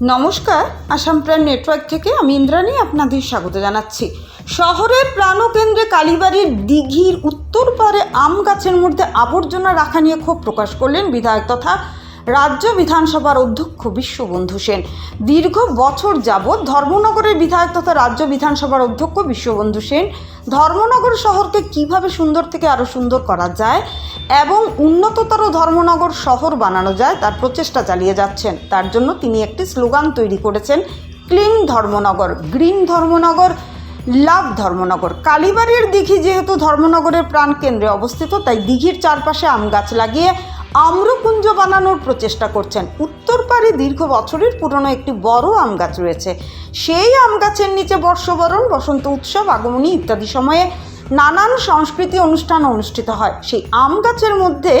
নমস্কার, Assam prime network থেকে আমি ইন্দ্রাণী আপনাদের স্বাগত জানাচ্ছি। শহরের প্রাণকেন্দ্রে কালীবাড়ির দিঘির উত্তর পারে আম গাছের মধ্যে আবর্জনা রাখা নিয়ে ক্ষোভ প্রকাশ করলেন বিধায়ক তথা রাজ্য বিধানসভার অধ্যক্ষ বিশ্ববন্ধু সেন। দীর্ঘ বছর যাবৎ ধর্মনগরের বিধায়ক তথা রাজ্য বিধানসভার অধ্যক্ষ বিশ্ববন্ধু সেন। ধর্মনগর শহরকে কীভাবে সুন্দর থেকে আরও সুন্দর করা যায় এবং উন্নততর ধর্মনগর শহর বানানো যায়, তার প্রচেষ্টা চালিয়ে যাচ্ছেন। তার জন্য তিনি একটি স্লোগান তৈরি করেছেন clean Dharmanagar, green Dharmanagar, love Dharmanagar. কালীবাড়ির দিঘি যেহেতু ধর্মনগরের প্রাণকেন্দ্রে অবস্থিত, তাই দিঘির চারপাশে আম গাছ লাগিয়ে আম্রকুঞ্জ বানানোর প্রচেষ্টা করছেন। উত্তর পাড়ে দীর্ঘ বছরের পুরনো একটি বড় আম গাছ রয়েছে। সেই আম গাছের নিচে বর্ষবরণ, বসন্ত উৎসব, আগমনী ইত্যাদি সময়ে নানান সংস্কৃতি অনুষ্ঠান অনুষ্ঠিত হয়। সেই আম গাছের মধ্যে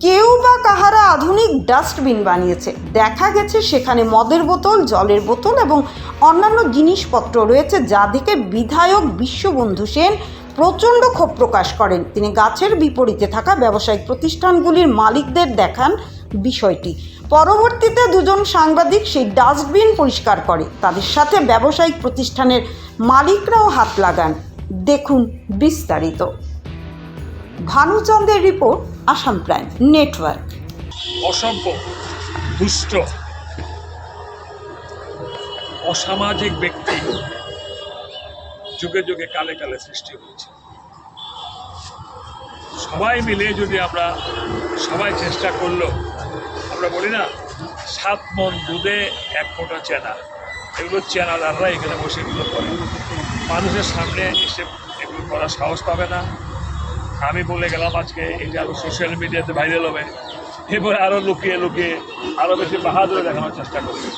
কেউ বা কাহারা আধুনিক ডাস্টবিন বানিয়েছে। দেখা গেছে সেখানে মদের বোতল, জলের বোতল এবং অন্যান্য জিনিসপত্র রয়েছে, যা দেখে বিধায়ক বিশ্ববন্ধু সেন প্রচণ্ড ক্ষোভ প্রকাশ করেন। তিনি গাছের বিপরীতে থাকা ব্যবসায়িক প্রতিষ্ঠানগুলির মালিকদের দেখান বিষয়টি। পরবর্তীতে দুজন সাংবাদিক সেই ডাস্টবিন পরিষ্কার করে। তাদের সাথে ব্যবসায়িক প্রতিষ্ঠানের মালিকরাও হাত লাগান। দেখুন বিস্তারিত। ভানুচন্দ্রের রিপোর্ট, আসাম প্রাইম নেটওয়ার্ক। অসভ্য, দুষ্ট, অসামাজিক ব্যক্তি। যুগে যুগে কালে কালে সৃষ্টি হয়েছে। সবাই মিলে যদি আমরা সবাই চেষ্টা করল আমরা বলি না, সাত মন দুধে এক ফোঁটা চেনা, এগুলো চেনাদাররা এখানে বসে এগুলো করে। মানুষের সামনে এসে এগুলো করার সাহস পাবে না। আমি বলে গেলাম আজকে এটা আরও সোশ্যাল মিডিয়াতে ভাইরাল হবে, এরপরে আরও লুকিয়ে লুকিয়ে আরও বেশি বাহাদুরে দেখানোর চেষ্টা করবে।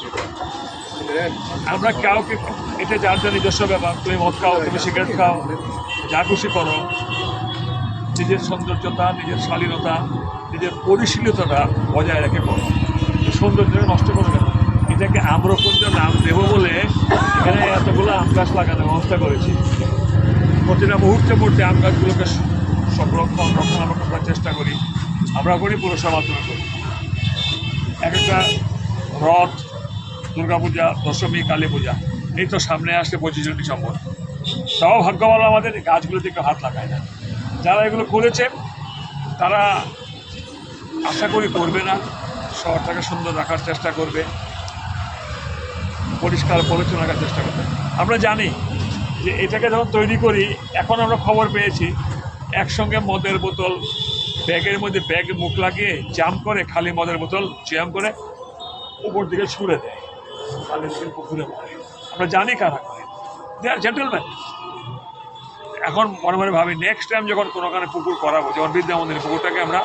আমরা কাউকে এটা যার যার নিজস্ব ব্যাপার, তুমি মদ খাও, তুমি সিগারেট খাও, যা খুশি করো। নিজের সৌন্দর্যতা, নিজের শালীনতা, নিজের পরিশীলতাটা বজায় রেখে করো। সৌন্দর্যটা নষ্ট করো কেন এটাকে আম্রকুঞ্জ নাম দেবো বলে এখানে এতগুলো আম গাছ লাগানোর ব্যবস্থা করেছি। প্রতিটা মুহূর্তে মুহূর্তে আম গাছগুলোকে সংরক্ষণ, রক্ষণাবেক্ষণ করার চেষ্টা করি। আমরা করি পুরসভা তুলে করি। এক একটা রথ দুর্গাপূজা, দশমী কালী পূজা এই তো সামনে আসছে পঁচিশে ডিসেম্বর। তাও ভাগ্য ভালো আমাদের গাছগুলো কেউ হাত লাগায় না। যারা এগুলো করেছে তারা আশা করি করবে না। শহরটাকে সুন্দর রাখার চেষ্টা করবে। পরিষ্কার পরিচ্ছন্ন রাখার চেষ্টা করবে। আমরা জানি যে এটাকে যখন তৈরি করি, এখন আমরা খবর পেয়েছি, একসঙ্গে মদের বোতল, ব্যাগের মধ্যে ব্যাগ মুখ লাগিয়ে, জাম করে, খালি মদের বোতল, জ্যাম করে উপর দিকে ছুঁড়ে দেয়। খালি দিকে পুকুরে পড়ে আমরা জানি কারা করে। দে আর জেন্টেলম্যান এখন মনে মনে ভাবি নেক্সট টাইম যখন কোনো কোনোখানে পুকুর করাবো যেমন বিদ্যা মন্দিরে পুকুরটাকে আমরা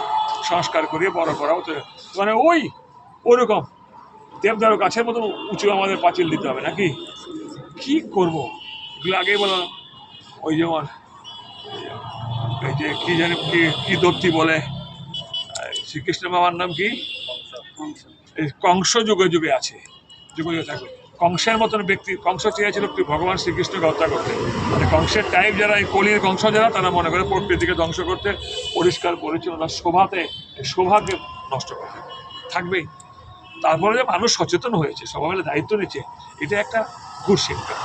সংস্কার করিয়ে বড় করাবো তো মানে ওই ওরকম। দেবদারু গাছের মতো উঁচু আমাদের পাঁচিল দিতে হবে নাকি? কি করব? এগুলো আগেই বলো। ওই যেমন এই যে কী জানি কি কি দত্তি বলে শ্রীকৃষ্ণ বাবার নাম কি? এই কংস যুগে যুগে আছে। যুগে থাকবে কংসের মতন ব্যক্তি, কংস চেয়েছিল ভগবান শ্রীকৃষ্ণকে হত্যা করতে। মানে কংসের টাইপ যারা, এই কলির কংস যারা, তারা মনে করে প্রকৃতিকে ধ্বংস করতে, পরিষ্কার পরিচ্ছন্নতা শোভাতে শোভাকে নষ্ট করতে। থাকবেই। তারপরে যে মানুষ সচেতন হয়েছে, সবাই মিলে দায়িত্ব নিচ্ছে, এটা একটা গুড শিক্ষা